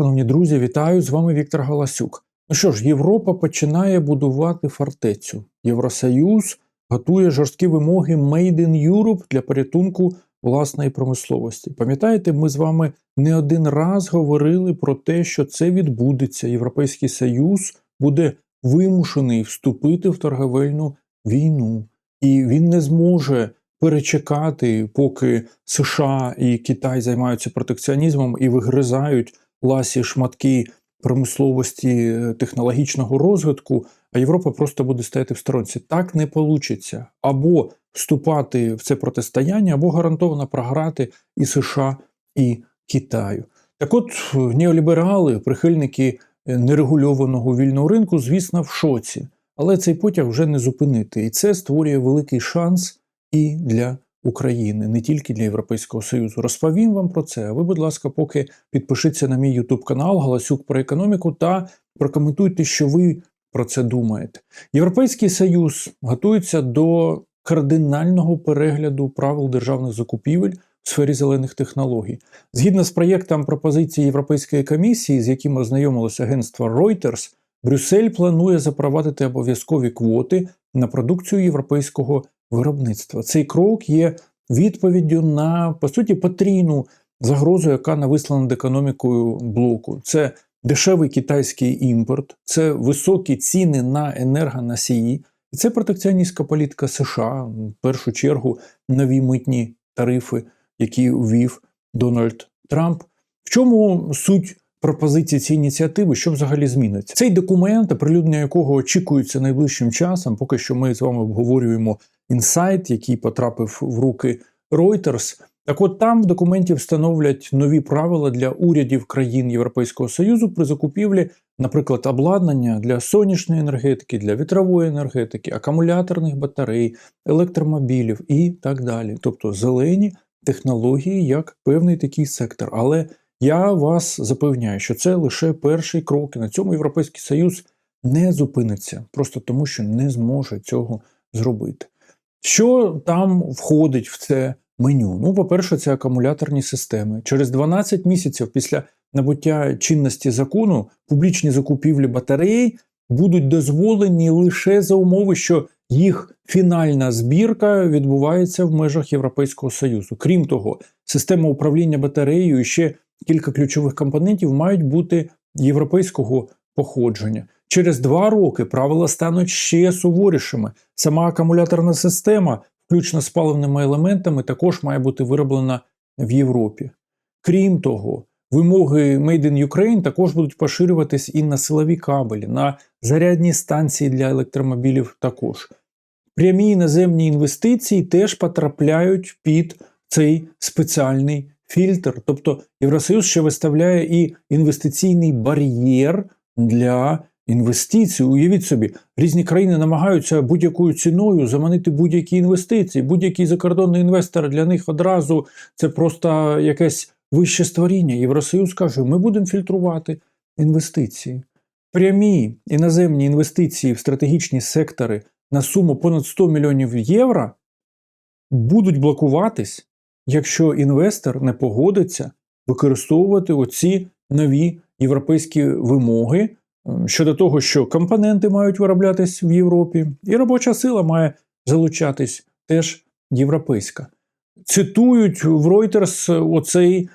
Шановні друзі, вітаю! З вами Віктор Галасюк. Ну що ж, Європа починає будувати фортецю. Євросоюз готує жорсткі вимоги Made in Europe для порятунку власної промисловості. Пам'ятаєте, ми з вами не один раз говорили про те, що це відбудеться. Європейський Союз буде вимушений вступити в торговельну війну, і він не зможе перечекати, поки США і Китай займаються протекціонізмом і вигризають ласі шматки промисловості е, технологічного розвитку, а Європа просто буде стояти в сторонці. Так не вийде. Або вступати в це протистояння, або гарантовано програти і США, і Китаю. Так от неоліберали, прихильники е, нерегульованого вільного ринку, звісно, в шоці. Але цей потяг вже не зупинити. І це створює великий шанс і для України, не тільки для Європейського Союзу. Розповім вам про це. А ви, будь ласка, поки підпишіться на мій YouTube канал Галасюк про економіку та прокоментуйте, що ви про це думаєте. Європейський Союз готується до кардинального перегляду правил державних закупівель в сфері зелених технологій. Згідно з проєктом пропозиції Європейської комісії, з яким ознайомилося агентство Reuters, Брюссель планує запровадити обов'язкові квоти на продукцію європейського виробництва. Цей крок є відповіддю на по суті потрійну загрозу, яка нависла над економікою блоку. Це дешевий китайський імпорт, це високі ціни на енергоносії, і це протекціоністська політика США, в першу чергу нові митні тарифи, які ввів Дональд Трамп. В чому суть? Пропозиції цієї ініціативи, що взагалі зміниться. Цей документ, оприлюднення якого очікується найближчим часом, поки що ми з вами обговорюємо інсайт, який потрапив в руки Reuters. Так от там в документі встановлять нові правила для урядів країн Європейського Союзу при закупівлі, наприклад, обладнання для сонячної енергетики, для вітрової енергетики, акумуляторних батарей, електромобілів і так далі. Тобто зелені технології як певний такий сектор. Але я вас запевняю, що це лише перший крок, і на цьому Європейський Союз не зупиниться, просто тому що не зможе цього зробити. Що там входить в це меню? Ну, по-перше, це акумуляторні системи. Через 12 місяців після набуття чинності закону публічні закупівлі батарей будуть дозволені лише за умови, що їх фінальна збірка відбувається в межах Європейського Союзу. Крім того, система управління батареєю ще кілька ключових компонентів мають бути європейського походження. Через два роки правила стануть ще суворішими. Сама акумуляторна система, включно з паливними елементами, також має бути вироблена в Європі. Крім того, вимоги Made in Ukraine також будуть поширюватись і на силові кабелі, на зарядні станції для електромобілів також. Прямі іноземні інвестиції теж потрапляють під цей спеціальний фільтр. Тобто Євросоюз ще виставляє і інвестиційний бар'єр для інвестицій. Уявіть собі, різні країни намагаються будь-якою ціною заманити будь-які інвестиції. Будь-який закордонний інвестор для них одразу це просто якесь вище створіння. Євросоюз каже: ми будемо фільтрувати інвестиції. Прямі іноземні інвестиції в стратегічні сектори на суму понад 100 мільйонів євро будуть блокуватись, якщо інвестор не погодиться використовувати оці нові європейські вимоги щодо того, що компоненти мають вироблятись в Європі, і робоча сила має залучатись теж європейська. Цитують в Reuters оцей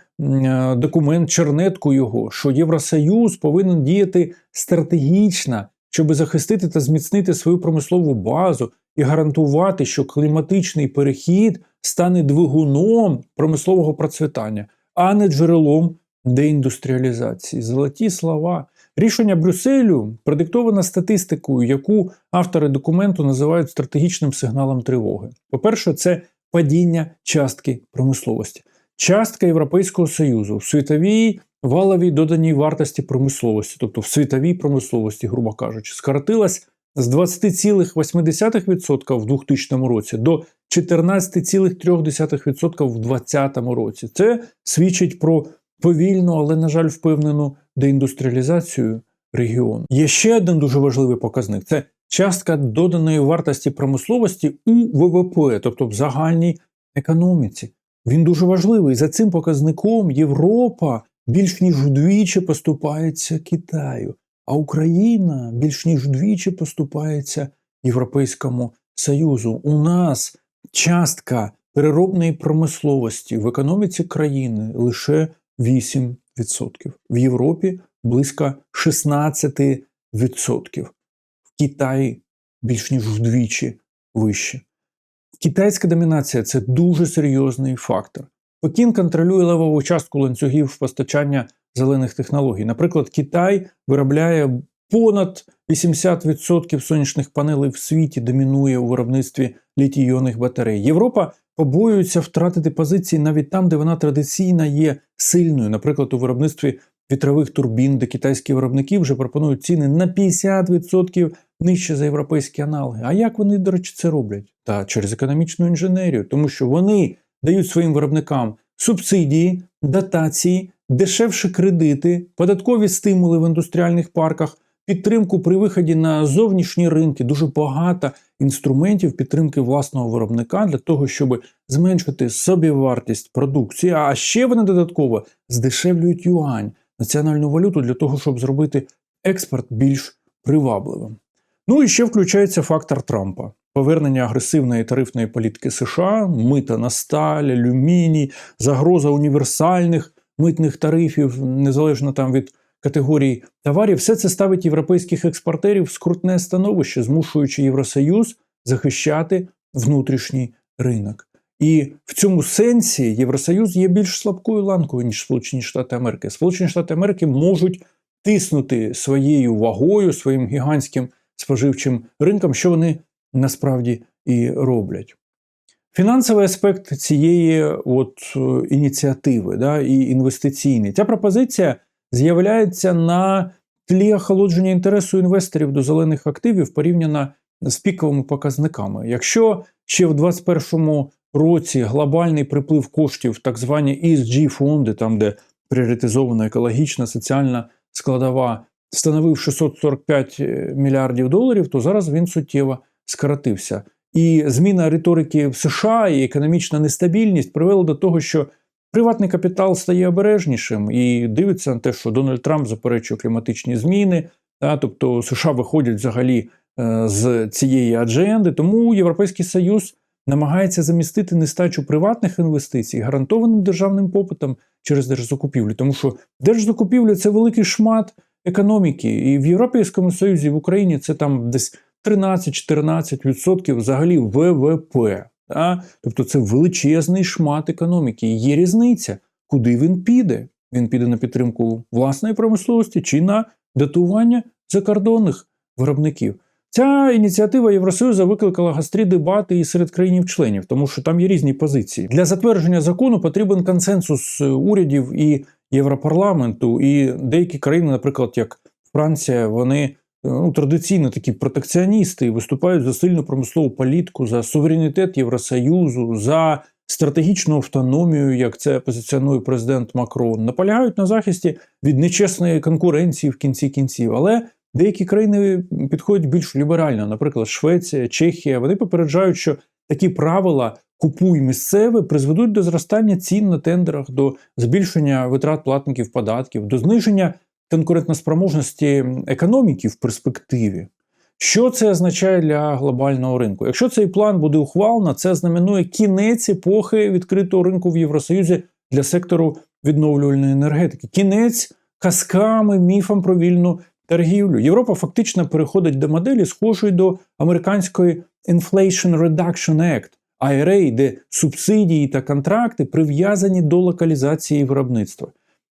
документ, чернетку його, що Євросоюз повинен діяти стратегічно, щоб захистити та зміцнити свою промислову базу і гарантувати, що кліматичний перехід стане двигуном промислового процвітання, а не джерелом деіндустріалізації. Золоті слова. Рішення Брюсселю продиктоване статистикою, яку автори документу називають стратегічним сигналом тривоги. По-перше, це падіння частки промисловості. Частка Європейського Союзу в світовій валовій доданій вартості промисловості, тобто в світовій промисловості, грубо кажучи, скоротилась з 20,8% в 2000 році до 14,3% в 2020 році. Це свідчить про повільну, але, на жаль, впевнену деіндустріалізацію регіону. Є ще один дуже важливий показник: це частка доданої вартості промисловості у ВВП, тобто в загальній економіці. Він дуже важливий. За цим показником Європа більш ніж вдвічі поступається Китаю, а Україна більш ніж вдвічі поступається Європейському Союзу. У нас частка переробної промисловості в економіці країни лише 8%. В Європі близько 16%. В Китаї більш ніж вдвічі вище. Китайська домінація це дуже серйозний фактор. Пекін контролює левову частку ланцюгів постачання зелених технологій. Наприклад, Китай виробляє понад 80% сонячних панелей в світі, домінує у виробництві літій-іонних батарей. Європа побоюється втратити позиції навіть там, де вона традиційно є сильною, наприклад, у виробництві вітрових турбін, де китайські виробники вже пропонують ціни на 50% нижче за європейські аналоги. А як вони, до речі, це роблять? Та через економічну інженерію, тому що вони дають своїм виробникам субсидії, дотації, дешевші кредити, податкові стимули в індустріальних парках, підтримку при виході на зовнішні ринки, дуже багато інструментів підтримки власного виробника для того, щоб зменшити собівартість продукції. А ще вони додатково здешевлюють юань, національну валюту для того, щоб зробити експорт більш привабливим. Ну і ще включається фактор Трампа. Повернення агресивної тарифної політики США, мита на сталь, алюміній, загроза універсальних митних тарифів, незалежно там від категорій товарів, все це ставить європейських експортерів в скрутне становище, змушуючи Євросоюз захищати внутрішній ринок. І в цьому сенсі Євросоюз є більш слабкою ланкою, ніж Сполучені Штати Америки. Сполучені Штати Америки можуть тиснути своєю вагою, своїм гігантським споживчим ринком, що вони насправді і роблять. Фінансовий аспект цієї от е, ініціативи да, і інвестиційний. Ця пропозиція з'являється на тлі охолодження інтересу інвесторів до зелених активів порівняно з піковими показниками. Якщо ще в 2021 році глобальний приплив коштів, так звані esg фонди, там де пріоритизована екологічна, соціальна складова, становив 645 е, мільярдів доларів, то зараз він суттєво скоротився. І зміна риторики в США і економічна нестабільність привели до того, що приватний капітал стає обережнішим і дивиться на те, що Дональд Трамп заперечує кліматичні зміни, та, тобто США виходять взагалі е, з цієї адженди. Тому Європейський Союз намагається замістити нестачу приватних інвестицій гарантованим державним попитом через держзакупівлю, тому що держзакупівля це великий шмат економіки, і в Європейському Союзі, в Україні це там десь 13-14% взагалі ВВП. Да? Тобто це величезний шмат економіки. Є різниця, куди він піде. Він піде на підтримку власної промисловості чи на датування закордонних виробників. Ця ініціатива Євросоюзу викликала гострі дебати і серед країнів-членів, тому що там є різні позиції. Для затвердження закону потрібен консенсус урядів і Європарламенту, і деякі країни, наприклад, як Франція, вони ну, традиційно такі протекціоністи виступають за сильну промислову політику, за суверенітет Євросоюзу, за стратегічну автономію, як це позиціонує президент Макрон, наполягають на захисті від нечесної конкуренції в кінці кінців. Але деякі країни підходять більш ліберально, наприклад, Швеція, Чехія. Вони попереджають, що такі правила. Купуй місцеве призведуть до зростання цін на тендерах, до збільшення витрат платників податків, до зниження конкурентоспроможності економіки в перспективі. Що це означає для глобального ринку? Якщо цей план буде ухвалено, це знаменує кінець епохи відкритого ринку в Євросоюзі для сектору відновлювальної енергетики, кінець казками, міфам про вільну торгівлю. Європа фактично переходить до моделі, схожої до американської Inflation Reduction Act, IRA, де субсидії та контракти прив'язані до локалізації виробництва.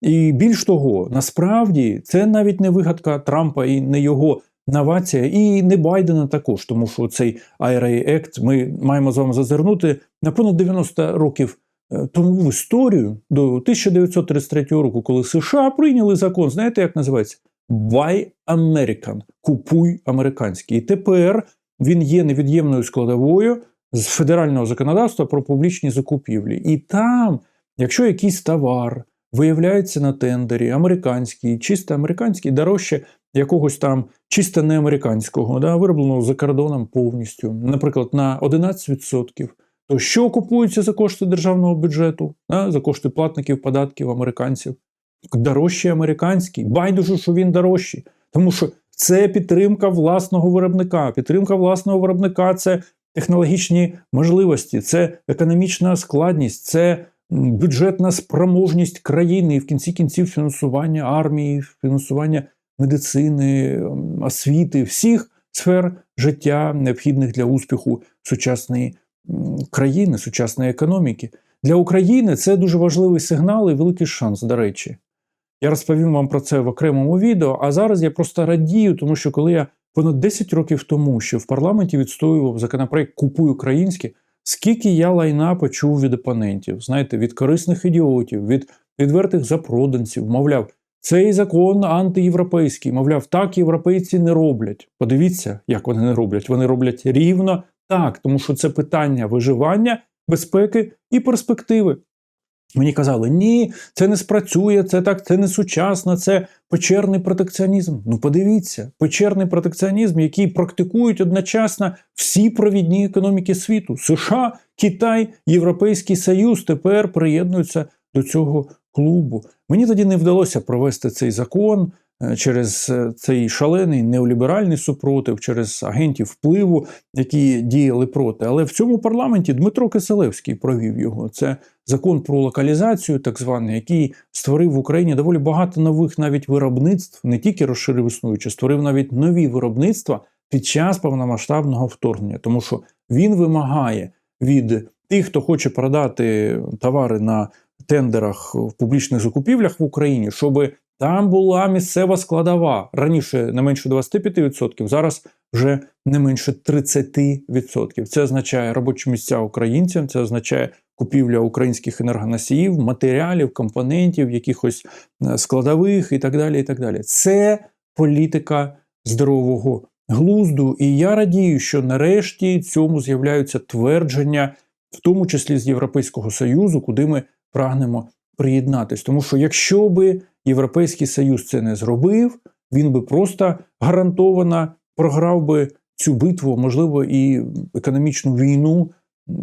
І більш того, насправді це навіть не вигадка Трампа і не його новація, і не Байдена також, тому що цей IRA Act ми маємо з вами зазирнути на понад 90 років е, тому в історію до 1933 року, коли США прийняли закон, знаєте, як називається? Buy American, купуй американський. І тепер він є невід'ємною складовою з федерального законодавства про публічні закупівлі. І там, якщо якийсь товар виявляється на тендері американський, чисто американський, дорожче якогось там чисто неамериканського, да, виробленого за кордоном повністю, наприклад, на 11%. То що купується за кошти державного бюджету, да, за кошти платників, податків, американців? дорожчий американський. Байдуже, що він дорожчий. Тому що це підтримка власного виробника. Підтримка власного виробника це технологічні можливості, це економічна складність, це бюджетна спроможність країни і в кінці кінців фінансування армії, фінансування медицини, освіти, всіх сфер життя, необхідних для успіху сучасної країни, сучасної економіки. Для України це дуже важливий сигнал і великий шанс, до речі. Я розповім вам про це в окремому відео, а зараз я просто радію, тому що коли я понад 10 років тому, що в парламенті відстоював законопроект Купуй українське, скільки я лайна почув від опонентів, знаєте, від корисних ідіотів, від відвертих запроданців, мовляв, цей закон антиєвропейський, мовляв, так європейці не роблять. Подивіться, як вони не роблять. Вони роблять рівно так, тому що це питання виживання, безпеки і перспективи. Мені казали, ні, це не спрацює, це так, це не сучасно, це печерний протекціонізм. Ну подивіться, печерний протекціонізм, який практикують одночасно всі провідні економіки світу. США, Китай, Європейський Союз тепер приєднуються до цього клубу. Мені тоді не вдалося провести цей закон через е, цей шалений неоліберальний супротив, через агентів впливу, які діяли проти. Але в цьому парламенті Дмитро Киселевський провів його. Це закон про локалізацію, так званий, який створив в Україні доволі багато нових навіть виробництв, не тільки розширив існуюче, створив навіть нові виробництва під час повномасштабного вторгнення, тому що він вимагає від тих, хто хоче продати товари на тендерах в публічних закупівлях в Україні, щоб там була місцева складова раніше не менше 25%, зараз вже не менше 30%. Це означає робочі місця українцям, це означає купівля українських енергоносіїв, матеріалів, компонентів, якихось е, складових і так далі. і так далі. Це політика здорового глузду. І я радію, що нарешті цьому з'являються твердження, в тому числі з Європейського Союзу, куди ми прагнемо приєднатись. Тому що якщо би Європейський Союз це не зробив, він би просто гарантовано програв би цю битву, можливо, і економічну війну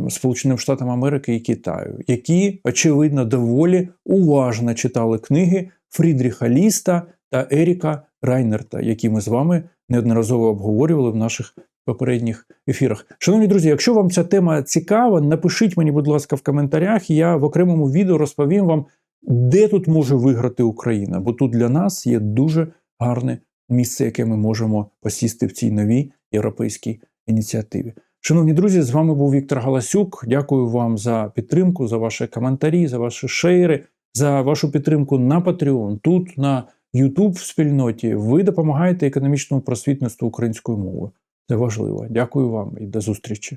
Сполученим Штатам Америки і Китаю, які, очевидно, доволі уважно читали книги Фрідріха Ліста та Еріка Райнерта, які ми з вами неодноразово обговорювали в наших попередніх ефірах. Шановні друзі, якщо вам ця тема цікава, напишіть мені, будь ласка, в коментарях. Я в окремому відео розповім вам, де тут може виграти Україна, бо тут для нас є дуже гарне місце, яке ми можемо посісти в цій новій європейській ініціативі. Шановні друзі, з вами був Віктор Галасюк. Дякую вам за підтримку, за ваші коментарі, за ваші шейри, за вашу підтримку на Patreon, тут на YouTube в спільноті. Ви допомагаєте економічному просвітництву українською мовою. Це важливо. Дякую вам і до зустрічі.